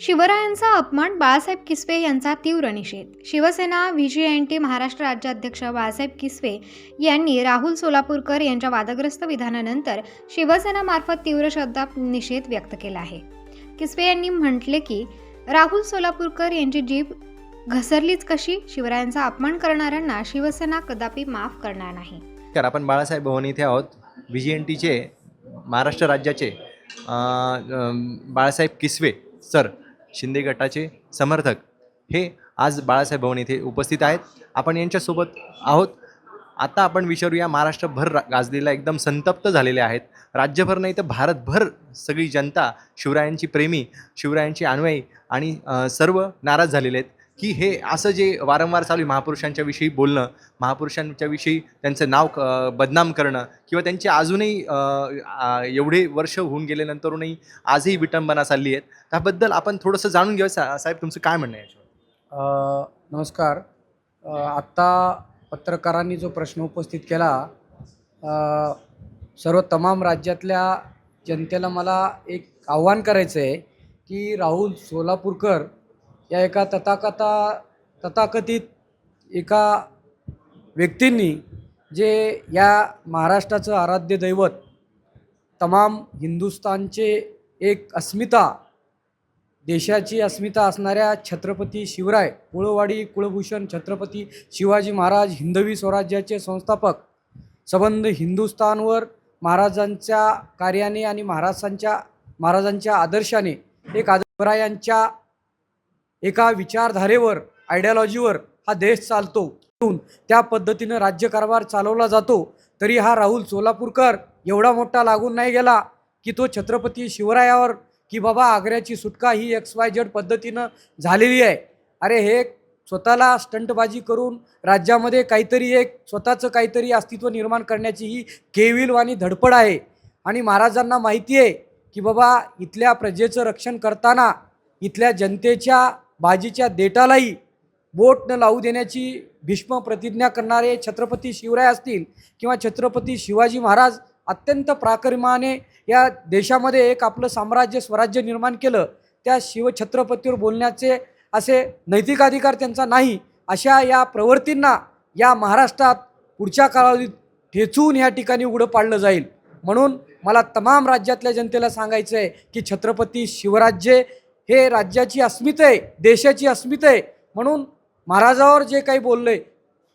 शिवरायांचा अपमान बाळासाहेब किसवे यांचा तीव्र निषेध. Shivsena VJ N T Maharashtra राज्याध्यक्ष Balasaheb Kiswe यांनी राहुल सोलापूरकर यांच्या वादग्रस्त विधानानंतर शिवसेनामार्फत तीव्र शब्दात निषेध व्यक्त केला आहे. किसवे यांनी म्हटले की राहुल सोलापूरकर यांची जीभ घसरलीच कशी? शिवरायांचा अपमान करणाऱ्यांना शिवसेना कदापि माफ करणार नाही. तर आपण बाळासाहेब भवन इथे आहोत. व्ही जी एन टीचे महाराष्ट्र राज्याचे बाळासाहेब किसवे सर शिंदे गटाचे समर्थक हे आज बाळासाहेब भवन इथे उपस्थित आहेत. आपण यांच्यासोबत आहोत. आता आपण विचारूया महाराष्ट्रभर रा- गाजलेला एकदम संतप्त झालेले आहेत. राज्यभर नाही तर भारतभर सगळी जनता शिवरायांची प्रेमी शिवरायांची अन्वयी आणि सर्व नाराज झालेले आहेत. की हे असं जे वारंवार चालू आहे महापुरुषांच्या विषयी बोलणं महापुरुषांच्या विषयी त्यांचं नाव क- बदनाम करणं किंवा त्यांचे अजूनही एवढे वर्ष होऊन गेल्यानंतरूनही आजही विटंबना चालली आहेत त्याबद्दल आपण थोडंसं जाणून घेऊ सा- साहेब तुमचं काय म्हणणं आहे याच्यावर? नमस्कार. आत्ता पत्रकारांनी जो प्रश्न उपस्थित केला सर्व तमाम राज्यातल्या जनतेला मला एक आव्हान करायचं आहे की राहुल सोलापूरकर या एका तथाकथा तथाकथित एका व्यक्तींनी जे या महाराष्ट्राचं आराध्य दैवत तमाम हिंदुस्थानचे एक अस्मिता देशाची अस्मिता असणाऱ्या छत्रपती शिवराय कुळवाडी कुळभूषण छत्रपती शिवाजी महाराज हिंदवी स्वराज्याचे संस्थापक संबंध हिंदुस्थानवर महाराजांच्या कार्याने आणि महाराजांच्या महाराजांच्या आदर्शाने एक आदरायांच्या एका विचारधारेवर आयडियॉलॉजीवर हा देश चालतो. त्या पद्धतीनं राज्यकारभार चालवला जातो. तरी हा राहुल सोलापूरकर एवढा मोठा लागून नाही गेला की तो छत्रपती शिवरायावर की बाबा आग्र्याची सुटका ही एक्स वाय झेड पद्धतीनं झालेली आहे. अरे हे स्वतःला स्टंटबाजी करून राज्यामध्ये काहीतरी एक स्वतःचं काहीतरी अस्तित्व निर्माण करण्याची ही केविलवाणी धडपड आहे. आणि महाराजांना माहिती आहे की बाबा इथल्या प्रजेचं रक्षण करताना इथल्या जनतेच्या बाजीच्या देटालाही बोट न लावू देण्याची भीष्म प्रतिज्ञा करणारे छत्रपती शिवराय असतील किंवा छत्रपती शिवाजी महाराज अत्यंत प्राकर्माने या देशामध्ये एक आपलं साम्राज्य स्वराज्य निर्माण केलं त्या शिवछत्रपतीवर बोलण्याचे असे नैतिक अधिकार त्यांचा नाही अशा या प्रवृत्तींना या महाराष्ट्रात पुढच्या कालावधीत ठेचून या ठिकाणी उघडं पाडलं जाईल. म्हणून मला तमाम राज्यातल्या जनतेला सांगायचं आहे की छत्रपती शिवराज्य हे राज्याची अस्मिता आहे देशाची अस्मिता आहे. म्हणून महाराजावर जे काही बोललं आहे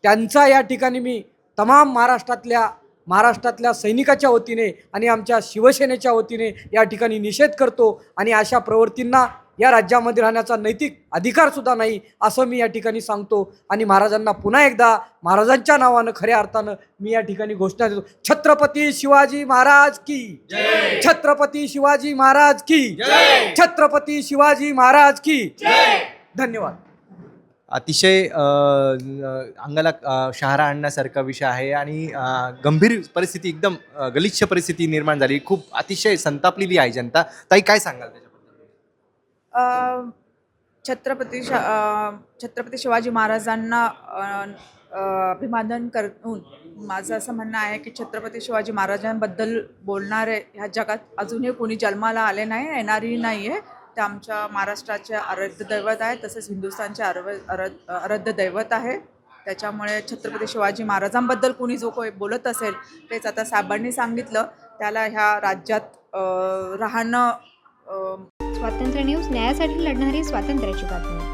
त्यांचा या ठिकाणी मी तमाम महाराष्ट्रातल्या महाराष्ट्रातल्या सैनिकाच्या वतीने आणि आमच्या शिवसेनेच्या वतीने या ठिकाणी निषेध करतो आणि अशा प्रवृत्तींना या राज्यामध्ये राहण्याचा नैतिक अधिकारसुद्धा नाही असं मी या ठिकाणी सांगतो. आणि महाराजांना पुन्हा एकदा महाराजांच्या नावानं खऱ्या अर्थानं मी या ठिकाणी घोषणा देतो. छत्रपती शिवाजी महाराज की छत्रपती शिवाजी महाराज की छत्रपती शिवाजी महाराज की. धन्यवाद. अतिशय अंगाला शहारा आणण्यासारखा विषय आहे आणि गंभीर परिस्थिती एकदम गलिच्छ परिस्थिती निर्माण झाली. खूप अतिशय संतापलेली आहे जनता. ताई काय सांगाल छत्रपती शा छत्रपती शिवाजी महाराजांना अभिवादन करून माझं असं म्हणणं आहे की छत्रपती शिवाजी महाराजांबद्दल बोलणारे ह्या जगात अजूनही कोणी जन्माला आले नाही येणारही नाही आहे ते आमच्या महाराष्ट्राचे आराध्य दैवत आहे तसेच हिंदुस्थानचे आरव आराध्य दैवत आहे. त्याच्यामुळे छत्रपती शिवाजी महाराजांबद्दल कोणी जो कोणी बोलत असेल तेच आता साहेबांनी सांगितलं. त्याला ह्या राज्यात राहणं स्वातंत्र्य न्यूज न्यायासाठी लढणारी स्वातंत्र्याची बातमी.